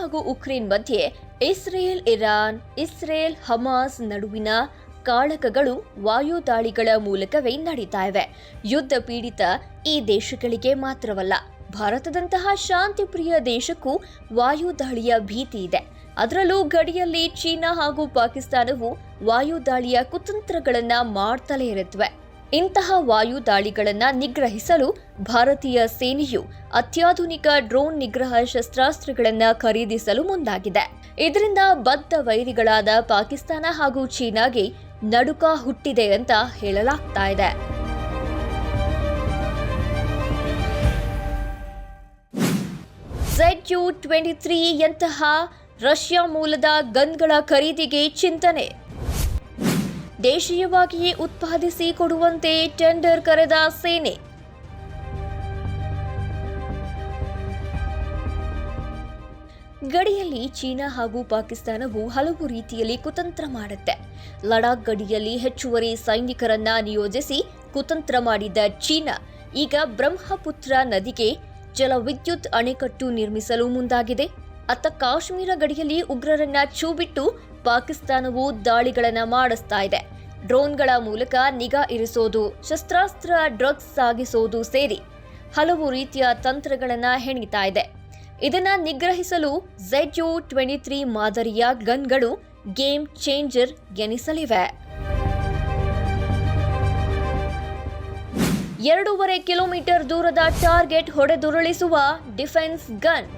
ಹಾಗೂ ಉಕ್ರೇನ್ ಮಧ್ಯೆ Israel, Iran, Israel, Hamas ನಡುವಿನ ಕಾಳಕಗಳು ವಾಯು ದಾಳಿಗಳ ಮೂಲಕವೇ ನಡೀತಾ ಇವೆ. ಯುದ್ಧ ಪೀಡಿತ ಈ ದೇಶಗಳಿಗೆ ಮಾತ್ರವಲ್ಲ, ಭಾರತದಂತಹ ಶಾಂತಿಪ್ರಿಯ ದೇಶಕ್ಕೂ ವಾಯು ದಾಳಿಯ ಭೀತಿ ಇದೆ. ಅದರಲ್ಲೂ ಗಡಿಯಲ್ಲಿ ಚೀನಾ ಹಾಗೂ ಪಾಕಿಸ್ತಾನವು ವಾಯು ದಾಳಿಯ ಕುತಂತ್ರಗಳನ್ನ ಮಾಡ್ತಲೇ ಇರುತ್ತವೆ. ಇಂತಹ ವಾಯು ದಾಳಿಗಳನ್ನ ನಿಗ್ರಹಿಸಲು ಭಾರತೀಯ ಸೇನೆಯು ಅತ್ಯಾಧುನಿಕ ಡ್ರೋನ್ ನಿಗ್ರಹ ಶಸ್ತ್ರಾಸ್ತ್ರಗಳನ್ನು ಖರೀದಿಸಲು ಮುಂದಾಗಿದೆ. ಇದರಿಂದ ಬದ್ಧ ವೈರಿಗಳಾದ ಪಾಕಿಸ್ತಾನ ಹಾಗೂ ಚೀನಾಗೆ ನಡುಕ ಹುಟ್ಟಿದೆ ಅಂತ ಹೇಳಲಾಗ್ತಾ ಇದೆ. ಝೆಡ್ ಯು ಟ್ವೆಂಟಿ ತ್ರೀ ಯಂತಹ ರಷ್ಯಾ ಮೂಲದ ಗನ್ಗಳ ಖರೀದಿಗೆ ಚಿಂತನೆ. ದೇಶೀಯವಾಗಿಯೇ ಉತ್ಪಾದಿಸಿ ಕೊಡುವಂತೆ ಟೆಂಡರ್ ಕರೆದ ಸೇನೆ. ಗಡಿಯಲ್ಲಿ ಚೀನಾ ಹಾಗೂ ಪಾಕಿಸ್ತಾನವು ಹಲವು ರೀತಿಯಲ್ಲಿ ಕುತಂತ್ರ ಮಾಡುತ್ತೆ. ಲಡಾಖ್ ಗಡಿಯಲ್ಲಿ ಹೆಚ್ಚುವರಿ ಸೈನಿಕರನ್ನ ನಿಯೋಜಿಸಿ ಕುತಂತ್ರ ಮಾಡಿದ್ದ ಚೀನಾ, ಈಗ ಬ್ರಹ್ಮಪುತ್ರ ನದಿಗೆ ಜಲವಿದ್ಯುತ್ ಅಣೆಕಟ್ಟು ನಿರ್ಮಿಸಲು ಮುಂದಾಗಿದೆ. ಅತ್ತ ಕಾಶ್ಮೀರ ಗಡಿಯಲ್ಲಿ ಉಗ್ರರನ್ನ ಚೂಬಿಟ್ಟು ಪಾಕಿಸ್ತಾನವು ದಾಳಿಗಳನ್ನು ಮಾಡಿಸ್ತಾ ಇದೆ. ಡ್ರೋನ್ಗಳ ಮೂಲಕ ನಿಗಾ ಇರಿಸೋದು, ಶಸ್ತ್ರಾಸ್ತ್ರ, ಡ್ರಗ್ಸ್ ಸಾಗಿಸೋದು ಸೇರಿ ಹಲವು ರೀತಿಯ ತಂತ್ರಗಳನ್ನು ಹೆಣಿತಾ ಇದೆ. ಇದನ್ನ ನಿಗ್ರಹಿಸಲು ಝೆಡ್ ಯು ಟ್ವೆಂಟಿ ತ್ರೀ ಮಾದರಿಯ ಗನ್ಗಳು ಗೇಮ್ ಚೇಂಜರ್ ಎನಿಸಲಿವೆ. ಎರಡೂವರೆ ಕಿಲೋಮೀಟರ್ ದೂರದ ಟಾರ್ಗೆಟ್ ಹೊಡೆದುರುಳಿಸುವ ಡಿಫೆನ್ಸ್ ಗನ್.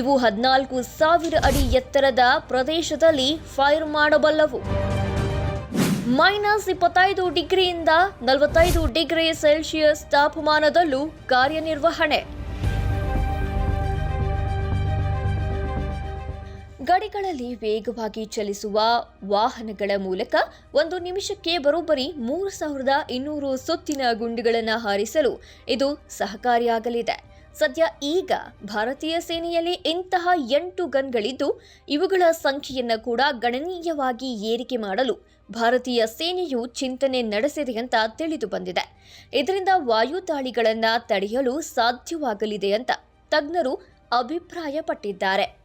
ಇವು ಹದಿನಾಲ್ಕು ಸಾವಿರ ಅಡಿ ಎತ್ತರದ ಪ್ರದೇಶದಲ್ಲಿ ಫೈರ್ ಮಾಡಬಲ್ಲವು. ಮೈನಸ್ ಇಪ್ಪತ್ತೈದು ಡಿಗ್ರಿಯಿಂದ ನಲವತ್ತೈದು ಡಿಗ್ರಿ ಸೆಲ್ಸಿಯಸ್ ತಾಪಮಾನದಲ್ಲೂ ಕಾರ್ಯನಿರ್ವಹಣೆ. ಗಡಿಗಳಲ್ಲಿ ವೇಗವಾಗಿ ಚಲಿಸುವ ವಾಹನಗಳ ಮೂಲಕ ಒಂದು ನಿಮಿಷಕ್ಕೆ ಬರೋಬ್ಬರಿ ಮೂರು ಸಾವಿರದ ಇನ್ನೂರು ಸುತ್ತಿನ ಗುಂಡುಗಳನ್ನು ಹಾರಿಸಲು ಇದು ಸಹಕಾರಿಯಾಗಲಿದೆ. ಸದ್ಯ ಈಗ ಭಾರತೀಯ ಸೇನೆಯಲ್ಲಿ ಇಂತಹ ಎಂಟು ಗನ್ಗಳಿದ್ದು, ಇವುಗಳ ಸಂಖ್ಯೆಯನ್ನು ಕೂಡ ಗಣನೀಯವಾಗಿ ಏರಿಕೆ ಮಾಡಲು ಭಾರತೀಯ ಸೇನೆಯು ಚಿಂತನೆ ನಡೆಸಿದೆ ಅಂತ ತಿಳಿದು ಬಂದಿದೆ. ಇದರಿಂದ ವಾಯು ದಾಳಿಗಳನ್ನು ತಡೆಯಲು ಸಾಧ್ಯವಾಗಲಿದೆ ಅಂತ ತಜ್ಞರು ಅಭಿಪ್ರಾಯಪಟ್ಟಿದ್ದಾರೆ.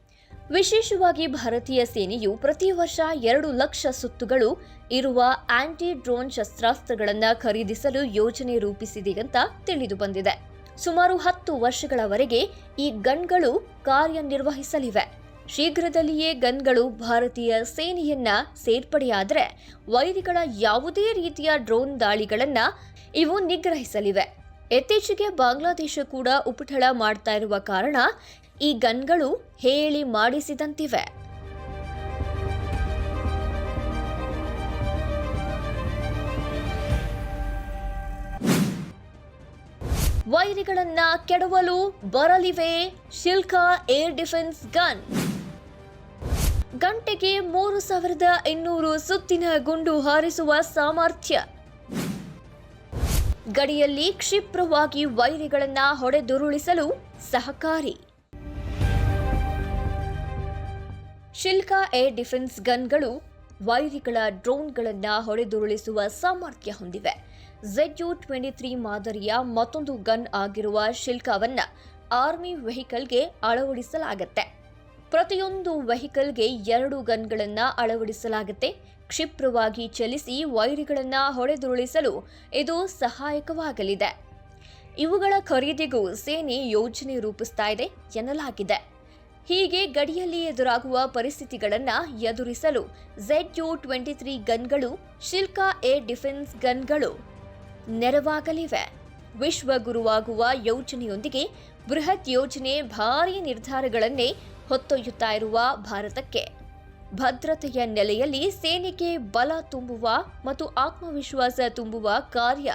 ವಿಶೇಷವಾಗಿ ಭಾರತೀಯ ಸೇನೆಯು ಪ್ರತಿ ವರ್ಷ ಎರಡು ಲಕ್ಷ ಸುತ್ತುಗಳು ಇರುವ ಆಂಟಿ ಡ್ರೋನ್ ಶಸ್ತ್ರಾಸ್ತ್ರಗಳನ್ನು ಖರೀದಿಸಲು ಯೋಜನೆ ರೂಪಿಸಿದೆ ಅಂತ ತಿಳಿದು ಬಂದಿದೆ. ಸುಮಾರು ಹತ್ತು ವರ್ಷಗಳವರೆಗೆ ಈ ಗನ್ಗಳು ಕಾರ್ಯನಿರ್ವಹಿಸಲಿವೆ. ಶೀಘ್ರದಲ್ಲಿಯೇ ಗನ್ಗಳು ಭಾರತೀಯ ಸೇನೆಯನ್ನ ಸೇರ್ಪಡೆಯಾದರೆ ವೈರಿಗಳ ಯಾವುದೇ ರೀತಿಯ ಡ್ರೋನ್ ದಾಳಿಗಳನ್ನ ಇವು ನಿಗ್ರಹಿಸಲಿವೆ. ಇತ್ತೀಚೆಗೆ ಬಾಂಗ್ಲಾದೇಶ ಕೂಡ ಉಪಟಳ ಮಾಡ್ತಾ ಇರುವ ಕಾರಣ ಈ ಗನ್ಗಳು ಹೇಳಿ ಮಾಡಿಸಿದಂತಿವೆ. ವೈರಿಗಳನ್ನ ಕೆಡವಲು ಬರಲಿವೆ ಶಿಲ್ಕಾ ಏರ್ ಡಿಫೆನ್ಸ್ ಗನ್. ಗಂಟೆಗೆ ಮೂರು ಸಾವಿರದ ಇನ್ನೂರು ಸುತ್ತಿನ ಗುಂಡು ಹಾರಿಸುವ ಸಾಮರ್ಥ್ಯ. ಗಡಿಯಲ್ಲಿ ಕ್ಷಿಪ್ರವಾಗಿ ವೈರಿಗಳನ್ನ ಹೊಡೆದುರುಳಿಸಲು ಸಹಕಾರಿ. ಶಿಲ್ಕಾ ಏರ್ ಡಿಫೆನ್ಸ್ ಗನ್ಗಳು ವೈರಿಗಳ ಡ್ರೋನ್ಗಳನ್ನು ಹೊಡೆದುರುಳಿಸುವ ಸಾಮರ್ಥ್ಯ ಹೊಂದಿವೆ. ಝೆಡ್ ಯು ಟ್ವೆಂಟಿ ತ್ರೀ ಮಾದರಿಯ ಮತ್ತೊಂದು ಗನ್ ಆಗಿರುವ ಶಿಲ್ಕಾವನ್ನ ಆರ್ಮಿ ವೆಹಿಕಲ್ಗೆ ಅಳವಡಿಸಲಾಗುತ್ತೆ. ಪ್ರತಿಯೊಂದು ವೆಹಿಕಲ್ಗೆ ಎರಡು ಗನ್ಗಳನ್ನು ಅಳವಡಿಸಲಾಗುತ್ತೆ. ಕ್ಷಿಪ್ರವಾಗಿ ಚಲಿಸಿ ವೈರಿಗಳನ್ನು ಹೊಡೆದುರುಳಿಸಲು ಇದು ಸಹಾಯಕವಾಗಲಿದೆ. ಇವುಗಳ ಖರೀದಿಗೂ ಸೇನೆ ಯೋಜನೆ ರೂಪಿಸ್ತಾ ಇದೆ ಎನ್ನಲಾಗಿದೆ. ಹೀಗೆ ಗಡಿಯಲ್ಲಿ ಎದುರಾಗುವ ಪರಿಸ್ಥಿತಿಗಳನ್ನು ಎದುರಿಸಲು ಝೆಡ್ ಯು ಟ್ವೆಂಟಿ ತ್ರೀ ಗನ್ಗಳು, ಶಿಲ್ಕಾ ಎ ಡಿಫೆನ್ಸ್ ಗನ್ಗಳು ನೆರವಾಗಲಿವೆ. ವಿಶ್ವಗುರುವಾಗುವ ಯೋಜನೆಯೊಂದಿಗೆ ಬೃಹತ್ ಯೋಜನೆ ಭಾರೀ ನಿರ್ಧಾರಗಳನ್ನೇ ಹೊತ್ತೊಯ್ಯುತ್ತಾ ಇರುವ ಭಾರತಕ್ಕೆ. ಭದ್ರತೆಯ ನೆಲೆಯಲ್ಲಿ ಸೇನೆಗೆ ಬಲ ತುಂಬುವ ಮತ್ತು ಆತ್ಮವಿಶ್ವಾಸ ತುಂಬುವ ಕಾರ್ಯ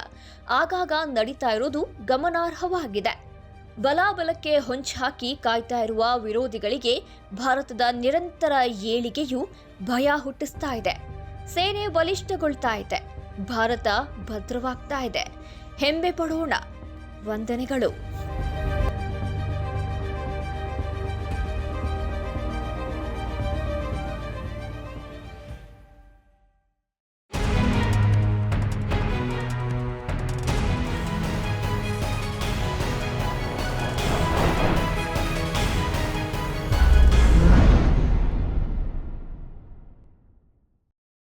ಆಗಾಗ ನಡೀತಾ ಇರುವುದು ಗಮನಾರ್ಹವಾಗಿದೆ. ಬಲಾಬಲಕ್ಕೆ ಹೊಂಚಾಕಿ ಕಾಯ್ತಾ ಇರುವ ವಿರೋಧಿಗಳಿಗೆ ಭಾರತದ ನಿರಂತರ ಏಳಿಗೆಯು ಭಯ ಹುಟ್ಟಿಸ್ತಾ ಇದೆ. ಸೇನೆ ಬಲಿಷ್ಠಗೊಳ್ತಾ ಇದೆ. ಭಾರತ ಭದ್ರವಾಗ್ತಾ ಇದೆ. ಹೆಮ್ಮೆ ಪಡೋಣ. ವಂದನೆಗಳು.